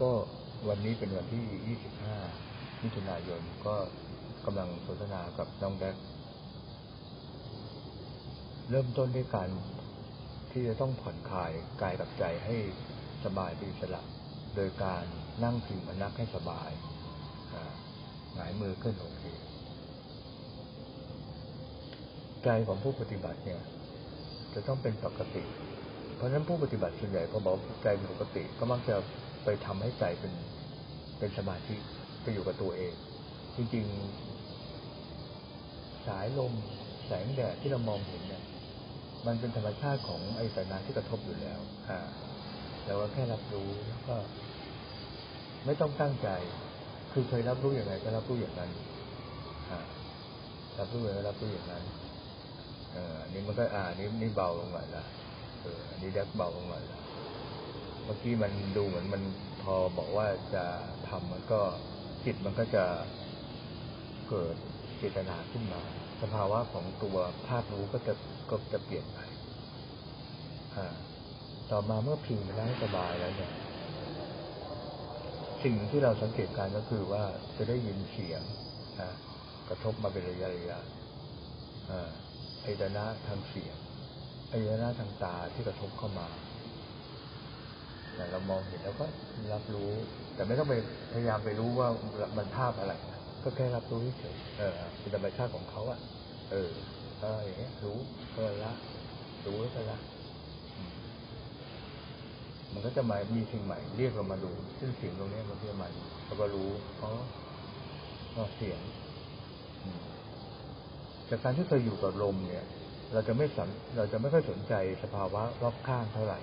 ก็วันนี้เป็นวันที่ 25 มิถุนายน ก็กำลังสนทนากับน้องแบ็คเริ่มต้นด้วยการที่จะต้องผ่อนคลายกายกับใจให้สบายเป็นอิสระ โดยการนั่งพิงมนักให้สบายหงายมือขึ้นโอเคใจของผู้ปฏิบัติเนี่ย จะต้องเป็นปกติ เพราะฉะนั้นผู้ปฏิบัติส่วนใหญ่พอบอกใจเป็นปกติ ก็มักจะ ไปทำให้ใจเป็นเป็นสมาธิไปอยู่กับตัวเอง จริงๆ สายลมแสงแดดที่เรามองเห็นเนี่ยมันเป็นธรรมชาติของไอ้สายน้ำที่กระทบอยู่แล้วอ่าเราก็แค่รับรู้แล้วก็ ไม่ต้องตั้งใจ คือเคยรับรู้อย่างไรก็รับรู้อย่างนั้นรับรู้อย่างไรรับรู้อย่างนั้นเออนี่มันก็อ่านี่นี่เบาลงมาละเอออันนี้แดกเบาลงมาละ เมื่อกี้มันดูเหมือนมันพอบอกว่าจะทำมันก็จิตมันก็จะเกิดเจตนาขึ้นมา สภาวะของตัวภาพรู้ก็จะก็จะเปลี่ยนไปต่อมาเมื่อพิงไปได้สบายแล้วเนี่ย สิ่งที่เราสังเกตการก็คือว่าจะได้ยินเสียงนะกระทบมาเป็นระยะระยะอายตนะทางเสียงอายตนะทางตาที่กระทบเข้ามา เรามองเห็นแล้วก็รับรู้ แต่ไม่ต้องไปพยายามไปรู้ว่ามันภาพอะไร ก็แค่รับรู้เฉยเออเป็นธรรมชาติของเขาอะ เออก็อย่างเงี้ยรู้ก็ละรู้ก็ละมันก็จะมามีสิ่งใหม่เรียกเรามาดู ซึ่งเสียงตรงนี้มันเรียกใหม่เราก็รู้เพราะเสียงจากการที่เคยอยู่กับลมเนี่ย เราจะไม่สัเราจะไม่ค่อยสนใจสภาวะรอบข้างเท่าไหร่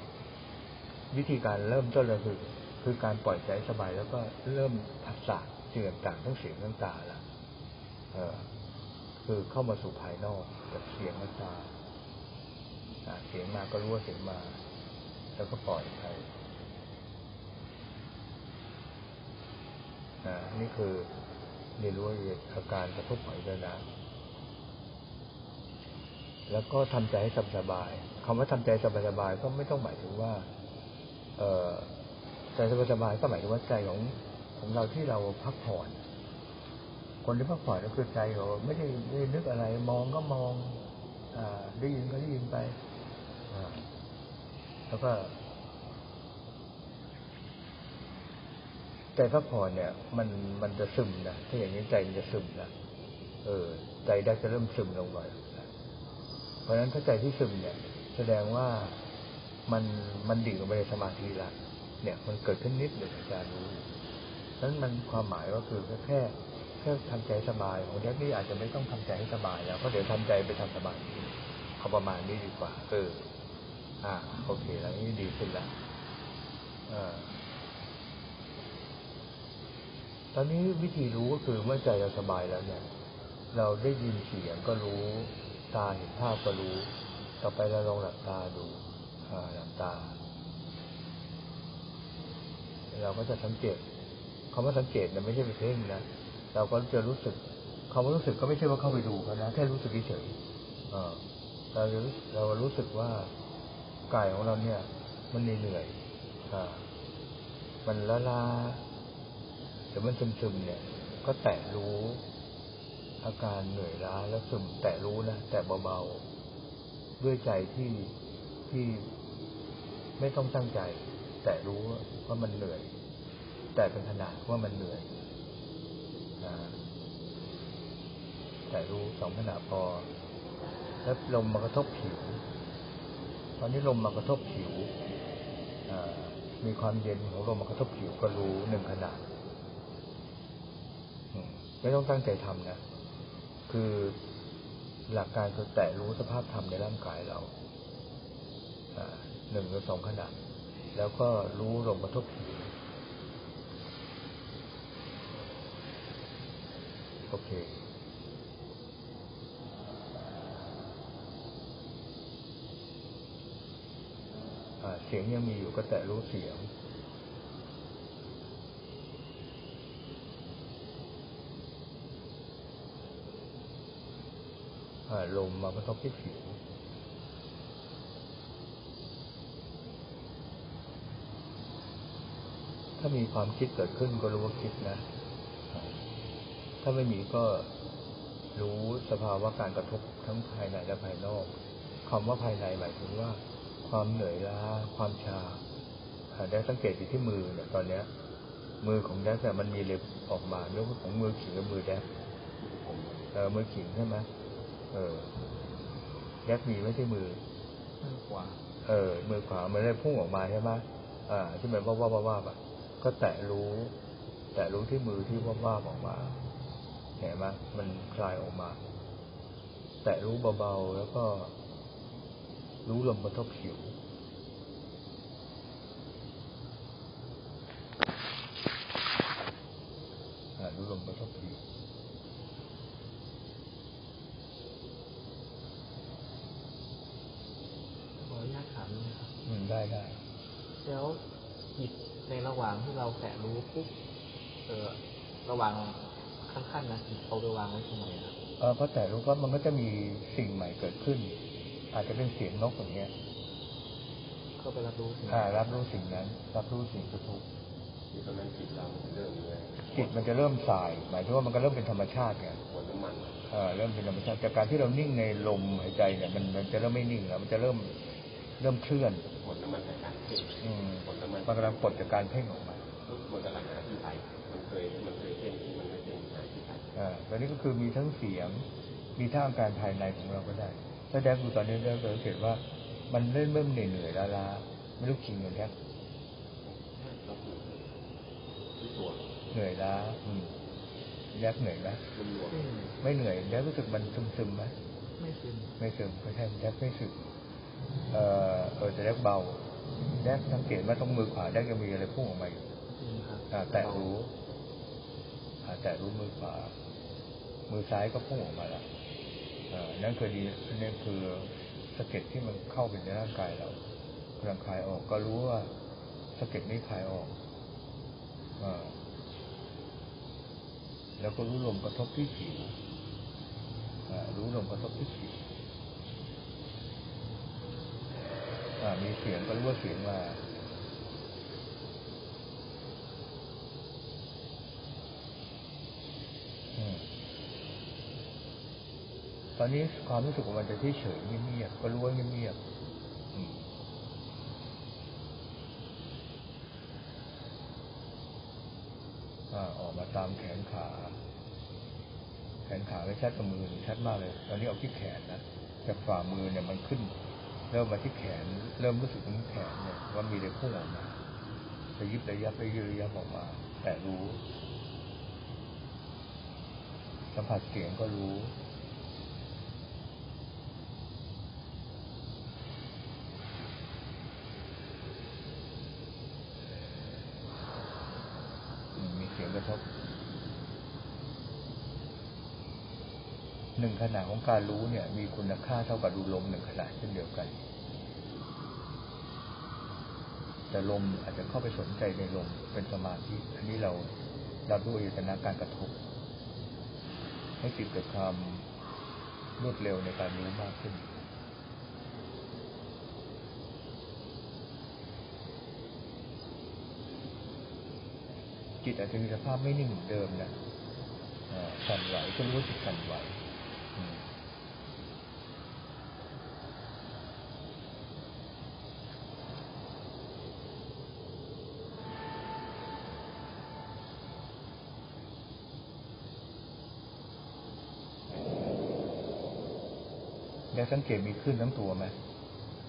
วิธีการเริ่มต้นเราคือคือการปล่อยใจสบายแล้วก็เริ่มผัสสะเสื่อมต่างทั้งเสียงทั้งตาละเออคือเข้ามาสู่ภายนอกกับเสียงตาเสียงมาก็รู้ว่าเสียงมา แล้วก็ปล่อยไปนี่คือเรียนรู้อาการกระทบของอินทรีแล้วก็ทำใจให้สบายคำว่าทำใจสบายๆก็ไม่ต้องหมายถึงว่า ใจสบายๆก็หมายถึงว่าใจของของเราที่เราพักผ่อนคนที่พักผ่อนก็คือใจเราไม่ได้ไม่ได้นึกอะไร มองก็มองอได้ยินก็ได้ยินไปแล้วก็ใจพักผ่อนเนี่ย มันมันจะซึมนะถ้าอย่างนี้ใจมันจะซึมนะเออ ใจได้จะเริ่มซึมลงไปเพราะฉะนั้นถ้าใจที่ซึมเนี่ย แสดงว่า มันมันดิ่งลงไปในสมาธิละเนี่ย มันเกิดขึ้นนิดหนึ่งอาจารย์รู้นั้นมันความหมายก็คือแค่แค่ทำใจสบายของแดกนี่อาจจะไม่ต้องทำใจให้สบายแล้วเพราะเดี๋ยวทำใจไปทำสบายเขาประมาณนี้ดีกว่า เออ อ่า โอเค แล้วนี่ดีขึ้นแล้วอ่าตอนนี้วิธีรู้ก็คือเมื่อใจเราสบายแล้วเนี่ย เราได้ยินเสียงก็รู้ ตาเห็นภาพก็รู้ ต่อไปเราลองหลับตาดู หลับตา เราก็จะสังเกตคำว่าสังเกตเนี่ยไม่ใช่ไปเพ่งนะเราก็จะรู้สึกคำว่ารู้สึกก็ไม่ใช่ว่าเข้าไปดูเขานะแค่รู้สึกเฉยเราเรารู้สึกว่ากายของเราเนี่ย มันเหนื่อยมันละลาแต่มันซึมๆเนี่ย ก็แตะรู้อาการเหนื่อยล้าแล้วซึมแต่รู้นะแต่เบาๆด้วยใจที่ที่ ไม่ต้องตั้งใจ แต่รู้ว่ามันเหนื่อย แต่เป็นขนาดว่ามันเหนื่อยแต่รู้สองขนาดพอ แล้วลมมากระทบผิว ตอนนี้ลมมากระทบผิวมีความเย็นของลมมากระทบผิวก็รู้หนึ่งขนาดไม่ต้องตั้งใจทำนะ คือหลักการคือแตะรู้สภาพธรรมในร่างกายเรา หนึ่งหรือสองขณะ แล้วก็รู้ลมกระทบผิวโอเคเสียงยังมีอยู่ก็แตะรู้เสียงลมมากระทบที่ผิว ถ้ามีความคิดเกิดขึ้นก็รู้ว่าคิดนะ ถ้าไม่มีก็รู้สภาวะการกระทบทั้งภายในและภายนอกคำว่าภายในหมายถึงว่า ความเหนื่อยล้าความชาได้สังเกตอยู่ที่มือเนี่ยตอนเนี้ย มือของแดกเนี่ยมันมีเล็บออกมาเรื่องของมือขิงกับมือแดกเออมือขิงใช่ไหมเออแดกมีไม่ใช่มือมือขวาเออ มือขวามันได้พุ่งออกมาใช่ไหมอ่าที่มันว่าว่าว่าว่าแบบ ก็แตะรู้ แตะรู้ที่มือที่ว่าว่าออกมาเห็นไหมมันคลายออกมา แตะรู้เบาๆแล้วก็รู้ลมกระทบผิว อ่า รู้ลมกระทบผิว ขออนุญาตถามนิดนะครับ อืม ได้ได้ แล้วจิตในระหว่างที่เราแตะรู้ ปุ๊บเออระหว่างขั้นๆนะจิตเอาไปวางไว้ตรงไหนครับเออพอแต่รู้ก็มันก็จะมีสิ่งใหม่เกิดขึ้น อาจจะเป็นเสียงนกอย่างเงี้ยก็ไปรับรู้สิ่งอ่ารับรู้สิ่งนั้น รับรู้สิ่งกระทบที่ตอนนั้นจิตเราเริ่มเลยจิตมันจะเริ่มสาย หมายถึงว่ามันก็เริ่มเป็นธรรมชาติไงหัวน้ำมันเออเริ่มเป็นธรรมชาติจากการที่เรานิ่งในลมหายใจเนี่ยมันมันจะเริ่มไม่นิ่งแล้วมันจะเริ่มเริ่มเคลื่อนหัวน้ำมันจากการเพ่งอืมหัวน้ำมันมันกำลังปลดจากการเพ่งออกมา มันกำลังหาที่ไปมันเคยมันเคยเพ่งที่มันไม่เพ่งหาที่ไปอ่าตอนนี้ก็คือมีทั้งเสียง มีทั้งอาการภายในของเราก็ได้ถ้าแดกดูตอนนี้เริ่มสังเกตว่ามันเริ่มเริ่มเหนื่อยเหนื่อยล้าล้าไม่รู้ขิงเหมือนแดกก็คือที่ตัวเหนื่อยล้าอืมแดกเหนื่อยไหมรวมอืมไม่เหนื่อยแดกรู้สึกมันซึมซึมๆไหมไม่ซึมไม่ซึมไม่ใช่แดกไม่ซึมเออเออจะแดกเบาแดกสังเกตว่าตรงมือขวาแดกจะมีอะไรพุ่งออกมาอยู่จริงครับอ่า แตะรู้อ่าแตะรู้มือขวา มือซ้ายก็พุ่งออกมาแล้วอ่านั่นคือดีนั่นคือสะเก็ดที่มันเข้าไปในร่างกายเรากำลังคลายออก ก็รู้ว่าสะเก็ดนี้คลายออกอแล้วก็รู้ลมกระทบที่ผิวรู้ลมกระทบที่ผิวมีเสียงก็รู้ว่าเสียงมา อืมต อนนี้ความรู้สึกของมันจะที่เฉยเงียบๆก็รู้ว่าเงียบออกมาตามแขนขา แขนขาไม่ชัดกับมือชัดมากเลย ตอนนี้เอาที่แขนนะจากฝ่ามือเนี่ยมันขึ้น เริ่มมาที่แขน เริ่มรู้สึกถึงแขนเนี่ยว่ามีอะไรพุ่งออกมาระยิบระยับระยิบระยับออกมา แต่รู้ สัมผัสเสียงก็รู้ อืมมีเสียงกระทบ หนึ่ง ขณะของการรู้เนี่ย มีคุณค่าเท่ากับดูลมหนึ่งขณะเช่นเดียวกัน แต่ลมอาจจะเข้าไปสนใจในลมเป็นสมาธิอันนี้เราเราด้วยอายตนการกระทบ ให้จิตเกิดความรวดเร็วในการรู้มากขึ้นจิตอาจจะมีสภาพไม่นิ่งเหมือนเดิมนะสั่นไหวก็รู้ว่าจิตสั่นไหว อืมได้สังเกตมีขึ้นทั้งตัวไหม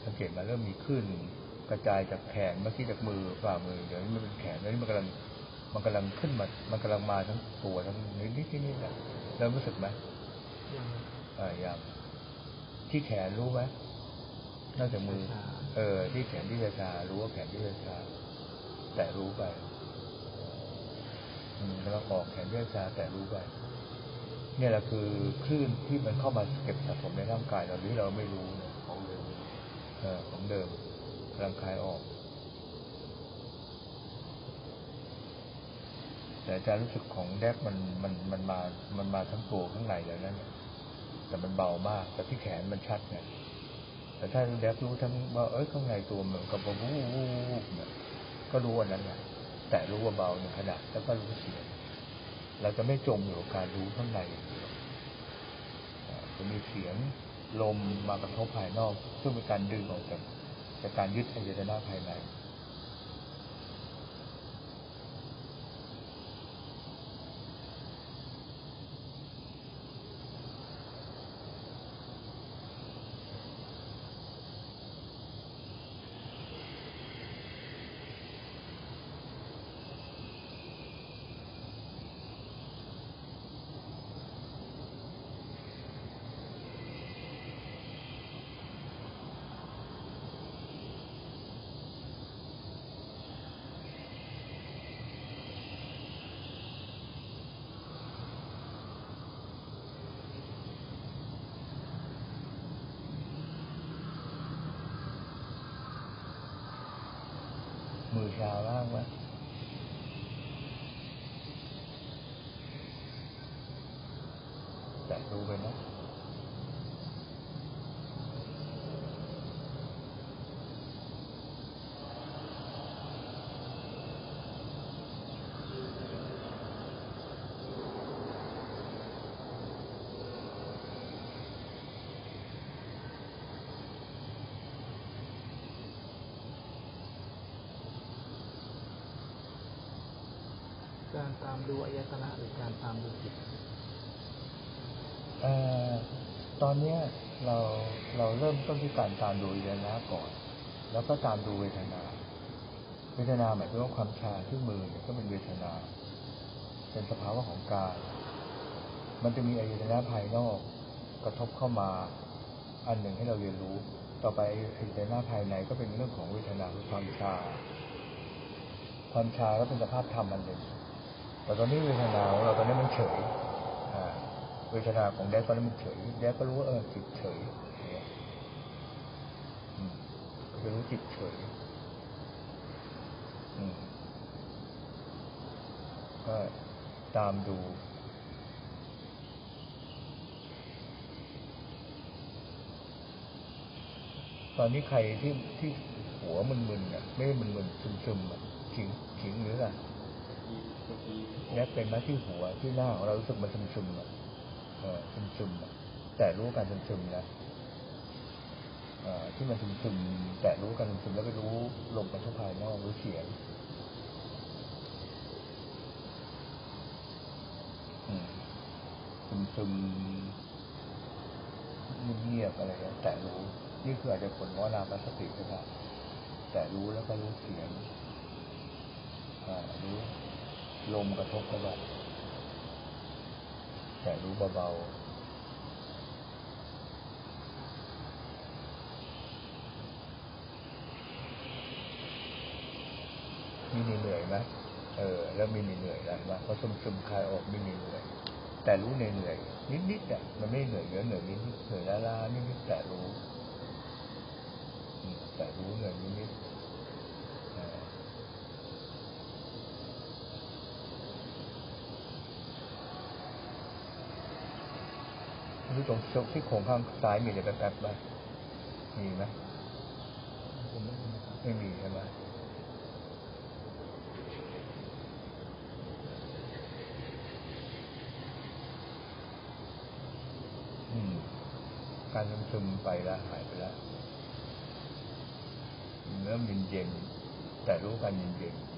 สังเกตมาเริ่มมีขึ้นกระจายจากแขนเมื่อกี้จากมือฝ่ามือเดี๋ยวนี้มันเป็นแขนแล้วนี่มันกำลังมันกำลังขึ้นมา มันกำลังมาทั้งตัวทั้งนิดนิดนิดนิดอะเริ่มรู้สึกไหม อ่ายังที่แขนรู้ไหมนอกจากมือชาเออ ที่แขนที่ชาๆรู้ว่าแขนที่ชาๆแต่รู้ไปอืมแล้วก็ออกแขนที่ชาๆแต่รู้ไปเนี่ยแหละคือคลื่นที่มันเข้ามาเก็บสะสมในร่างกายเราหรือเราไม่รู้เนี่ยของเดิมเออของเดิมกำลังคลายออก แต่อาจารย์รู้สึกของแดกมันมันมันมา มันมาทั้งตัวข้างในเลยนั่น แต่มันเบามาก แต่ที่แขนมันชัดไงแต่ถ้าแดกรู้ทั้งว่าเอ้ยข้างในตัวมือนกับว่าวูบูบูเนี่ยก็รู้อันนั้นแหละแตะรู้ว่าเบาๆหนึ่งขณะแล้วก็รู้เสียงเราจะไม่จมอยู่กับการรู้ข้างในอย่างเดียวจะมีเสียงลมมากระทบภายนอก ซึ่งเป็นการดึงออกจากจากการยึดอายตนะภายใน มือชาบ้างไหมแตะดูไปนะ การ ตามดูอายตนะหรือการตามดูจิตเอ่อตอนเนี้ยเราเราเริ่มต้นที่การตามดูเวทนาก่อน แล้วก็ตามดูเวทนา เวทนาหมายถึงว่าความชาที่มือเนี่ยก็เป็นเวทนา เป็นสภาวะของกายมันจะมีอายตนะภายนอกกระทบเข้ามาอันหนึ่งให้เราเรียนรู้ ต่อไปอายตนะภายในก็เป็นเรื่องของเวทนาคือความชา ความชาก็เป็นสภาพธรรมอันหนึ่ง แต่ตอนนี้เวทนาของเราตอนนี้มันเฉยเวทนาของแดกตอนนี้มันเฉยแดกก็รู้ว่าเออจิตเฉยอย่างเงี้ยอืมก็จะรู้จิตเฉยก็ตามดูตอนนี้ใครที่ที่หัวมึนๆอะไม่ได้มึนๆซึมๆอะขิงขิงหรืออะไร แยกเป็นไหมที่หัวที่หน้าของเรารู้สึกมันซึมๆอะเออซึมๆแต่รู้การซึมๆนะอ่อที่มันซึมๆแต่รู้การซึมๆแล้วก็รู้ลมกระทบภายนอกรู้เสียงอืมซึมซึมๆเงียบอะไรแต่รู้ นี่คืออาจจะผลว่านาปัสสติก็ได้แต่รู้แล้วก็รู้เสียงอ่ารู้ ลมกระทบก็ได้แต่รู้เบาๆมีเหนื่อยไหมเออ แล้วมีเหนื่อยแล้วว่าพอซึมซึมๆคลายออกมีเหนื่อย แต่รู้เหนื่อยนิดๆอะมันไม่เหนื่อยเยอะเหนื่อยนิดๆเหนื่อยล้าๆนิดๆแต่รู้อืมแต่รู้เหนื่อยนิดๆอ่า รู้ตรงที่โครงข้างซ้ายมีอะไรแป๊บๆบ้างมีไหมไม่มีใช่ไหมการซึมไปแล้วหายไปแล้วเริ่มเย็นๆแต่รู้การเย็นๆ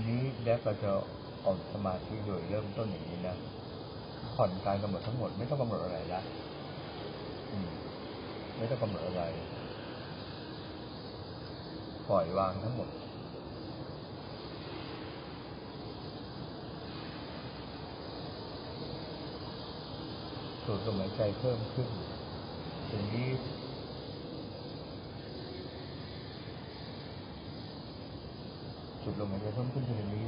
อนนี้แดกก็จะออกสมาธิโดยเริ่มต้นอย่างนี้นะผ่อนการกำหนดทั้งหมดไม่ต้องกำหนดอะไรละไม่ต้องกำหนดอะไร ปล่อยวางทั้งหมดสูดลมหายใจเพิ่มขึ้นทีนี้สูดลมหายใจ เพิ่มขึ้นทีนี้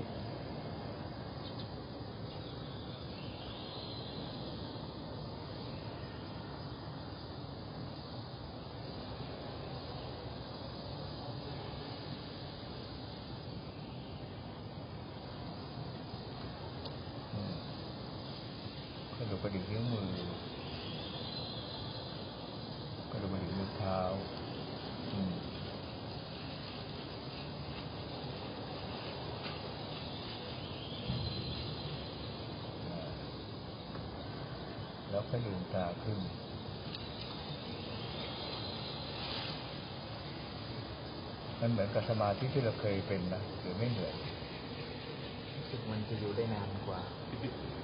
อืมกระดูกกระดิ่งนิ้วมือกระดูกกระดิ่งนิ้วเท้าอืมอ่าแล้ว ก็ลืมตาขึ้น มันเหมือนกับสมาธิที่เราเคยเป็นนะหรือไม่เหมือนรู้สึกมันจะอยู่ได้นานกว่า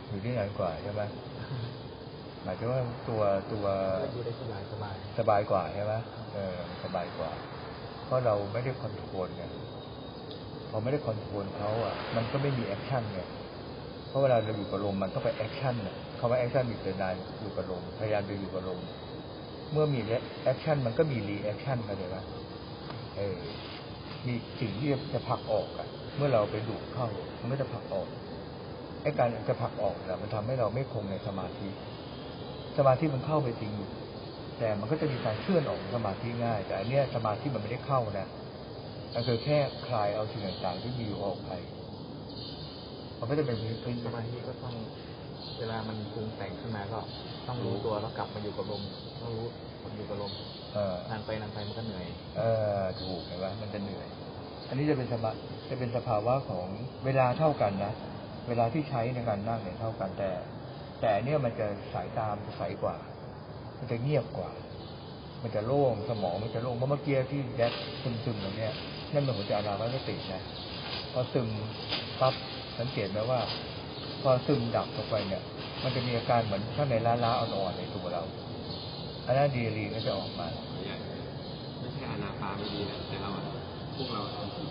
อยู่ที่นานกว่าใช่ไหมหมายถึงว่าตัวตัวอยู่ได้สบายสบายสบายกว่าใช่ไหมเออสบายกว่า เพราะเราไม่ได้คอนโทรลไงพอไม่ได้คอนโทรลเขาอะ มันก็ไม่มีแอคชั่นไง เพราะเวลาเราอยู่กับลมมันต้องไปแอคชั่นอะคำว่าแอคชั่นมีแต่นานอยู่กับลมพยายามจะอยู่กับลมเมื่อมีแอคชั่นมันก็มีรีแอคชั่นกันเลยนะเออมีสิ่งที่จะผลักออกอะเมื่อเราไปดูดเข้า มันก็จะผลักออกไอ้การจะผลักออกเนี่ยมันทำให้เราไม่คงในสมาธิ สมาธิมันเข้าไปจริง แต่มันก็จะมีการเคลื่อนออกสมาธิง่าย แต่อันเนี้ยสมาธิมันไม่ได้เข้านะมันคือแค่คลายเอาสิ่งต่างๆที่มีอยู่ออกไป มันก็จะเป็นพื้นสมาธิก็ต้องเวลามันปรุงแต่งขึ้นมาก็ต้องรู้ตัวแล้วกลับมาอยู่กับลมต้องรู้มันอยู่กับลมเออนานไปนานไปมันก็เหนื่อย เออถูกเห็นไหมมันจะเหนื่อย อันนี้จะเป็นสมาจะเป็นสภาวะของเวลาเท่ากันนะเวลาที่ใช้ในการนั่งเนี่ยเท่ากันแต่ แต่อันเนี้ยมันจะสายตามนจะใสกว่า มันจะเงียบกว่า มันจะโล่งสมองมันจะโล่งเพราะเมื่อกี้ที่แดดซึมซึมๆตรงเนี้ยนั่นเป็นหัวใจอาราวัสตินะพอซึมปั๊บ สังเกตไหมว่า พอซึมดับลงไปเนี่ย มันจะมีอาการเหมือนข้างในล้าๆอ่อนๆในตัวเราอันนั้นดีรีก็จะออกมาไม่ใช่อนาปาไม่ดีนะแต่เราอะพวกเราทำถูก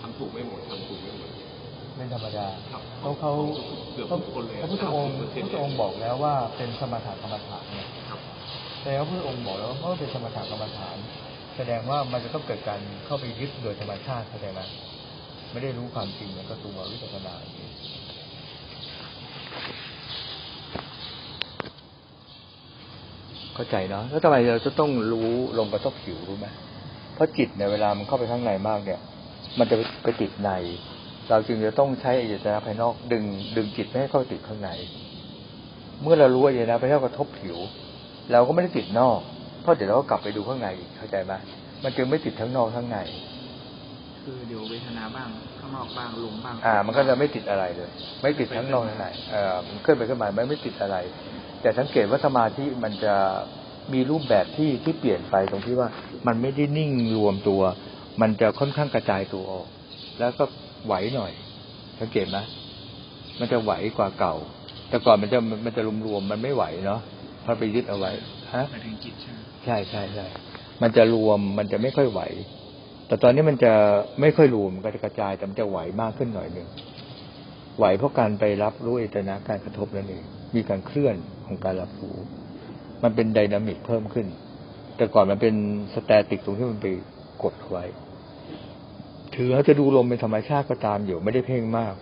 ทำถูกไม่หมดทำถูกไม่หมดไม่ธรรมดาครับเขาเขาเกือบเขาทุกคนเลยพระพุทธองค์90%พระพุทธองค์บอกแล้วว่าเป็นสมถะกรรมฐานเนี่ยครับแต่พระพุทธองค์บอกแล้วว่าเมื่อเป็นสมถะกรรมฐาน แสดงว่ามันจะต้องเกิดการเข้าไปยึดโดยธรรมชาติเข้าใจไหม ไม่ได้รู้ความจริงแล้วก็ตัววิปัสสนาเองเข้าใจเนาะแล้วทำไมเราจะต้องรู้ลมกระทบผิวรู้ไหมเพราะจิตเนี่ยเวลามันเข้าไปข้างในมากเนี่ย มันจะไปติดใน เราจึงจะต้องใช้อายตนะภายนอกดึง ดึงจิตไม่ให้เข้าติดข้างใน เมื่อเรารู้อายตนะภายนอกกระทบผิว เราก็ไม่ได้ติดนอก เพราะเดี๋ยวเราก็กลับไปดูข้างในอีกเข้าใจไหมมันจึงไม่ติดทั้งนอกทั้งใน คือเดี๋ยวเวทนาบ้างข้างนอกบ้างลมบ้าง อ่า มันก็จะไม่ติดอะไรเลย ไม่ติดทั้งนอกทั้งในเออมันเคลื่อนไปขึ้นมาไม่ไม่ติดอะไร แต่สังเกตว่าสมาธิมันจะมีรูปแบบที่ที่เปลี่ยนไปตรงที่ว่ามันไม่ได้นิ่งรวมตัว มันจะค่อนข้างกระจายตัวออก แล้วก็ไหวหน่อย สังเกตไหมมันจะไหวกว่าเก่า แต่ก่อนมันจะมันจะรวมๆมันไม่ไหวเนาะเพราะไปยึดเอาไว้ฮะหมายถึงจิตใช่ไหมใช่ใช่ใช่มันจะรวมมันจะไม่ค่อยไหว แต่ตอนนี้มันจะไม่ค่อยรวมก็จะกระจายแต่มันจะไหวมากขึ้นหน่อยหนึ่งไหวเพราะการไปรับรู้เอตนะการกระทบนั่นเอง มีการเคลื่อนของการรับรู้ มันเป็นไดนามิกเพิ่มขึ้น แต่ก่อนมันเป็นสแตติกตรงที่มันไปกดไว้ ถือเขาจะดูลมเป็นธรรมชาติก็ตามอยู่ไม่ได้เพ่งมาก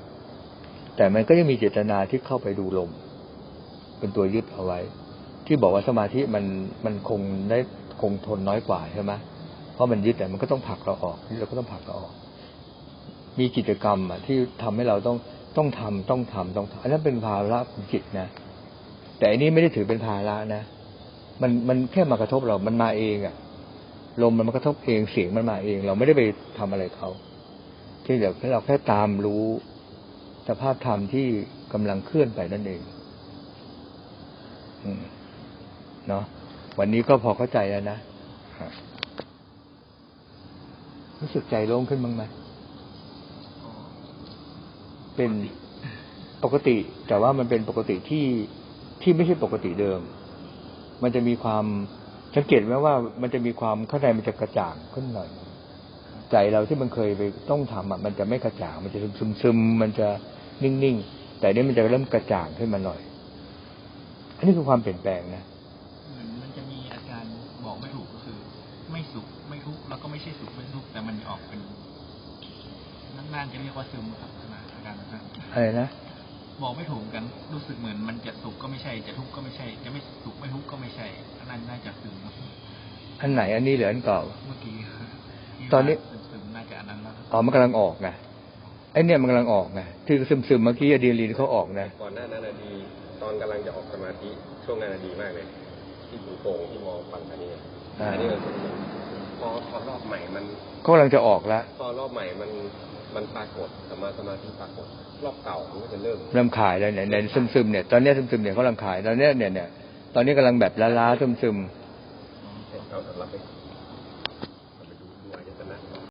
แต่มันก็ยังมีเจตนาที่เข้าไปดูลม เป็นตัวยึดเอาไว้ ที่บอกว่าสมาธิมันมันคงได้คงทนน้อยกว่าใช่ไหม เพราะมันยึดแต่มันก็ต้องผลักเราออกนี่เราก็ต้องผลักเราออก มีกิจกรรมอะที่ทำให้เราต้องต้องทำต้องทำต้องทำอันนั้นเป็นภาระของจิตนะ แต่อันนี้ไม่ได้ถือเป็นภาระนะ มันมันแค่มากระทบเรา มันมาเองอะลมมันมากระทบเองเสียงมันมาเอง เราไม่ได้ไปทำอะไรเขาที่เดี๋ยวเราแค่ตามรู้สภาพธรรมที่กำลังเคลื่อนไปนั่นเองเนาะวันนี้ก็พอเข้าใจแล้วนะ รู้สึกใจโล่งขึ้นบ้างไหมเป็นปกติ แต่ว่ามันเป็นปกติที่ที่ไม่ใช่ปกติเดิม มันจะมีความสังเกตไหมว่า มันจะมีความข้างในมันจะกระจ่างขึ้นหน่อย ใจเราที่มันเคยไปต้องทำอะมันจะไม่กระจ่าง มันจะซึมซึมๆมันจะนิ่งๆแต่นี่มันจะเริ่มกระจ่างขึ้นมาหน่อย อันนี้คือความเปลี่ยนแปลงนะเหมือนมันจะมีอาการบอกไม่ถูกก็คือ ไม่สุขไม่ทุกข์แล้วก็ไม่ใช่สุขไม่ทุกข์ แต่มันออกเป็นนานๆจะเรียกว่าซึมครับขนาดอาการนั้นอะไรนะบอกไม่ถูกเหมือนกันรู้สึกเหมือนมันจะสุขก็ไม่ใช่ จะทุกข์ก็ไม่ใช่ จะไม่สุขไม่ทุกข์ก็ไม่ใช่อันนั้นน่าจะซึมครับอันไหนอันนี้หรืออันเก่าเมื่อกี้ครับที่ตอนนี้ว่าซึมๆน่าจะอันนั้นแล้วครับอ๋อมันกำลังออกไงไอเนี่ยมันกำลังออกไงที่ซึมซึมๆเมื่อกี้อะดรีนาลีนเขาออกนะก่อนหน้านั้นนะดีตอนกำลังจะออกสมาธิช่วงนั้นนะดีมากเลย ที่หูโป่งที่มองฝั่งอันนี้อ่าอันนี้มัน พอพอรอบใหม่มันเขากำลังจะออกแล้วพอรอบใหม่มันมันปรากฏสมาสมาธิปรากฏ รอบเก่ามันก็จะเริ่มเริ่มขายแล้วเนี่ยในซึมซึมๆเนี่ยตอนเนี้ยซึมซึมๆเนี่ยเขากำลังขายตอนเนี้ยเนี่ยเนี่ยตอนนี้กำลังแบบล้าๆซึมซึมเอาสำหรับไป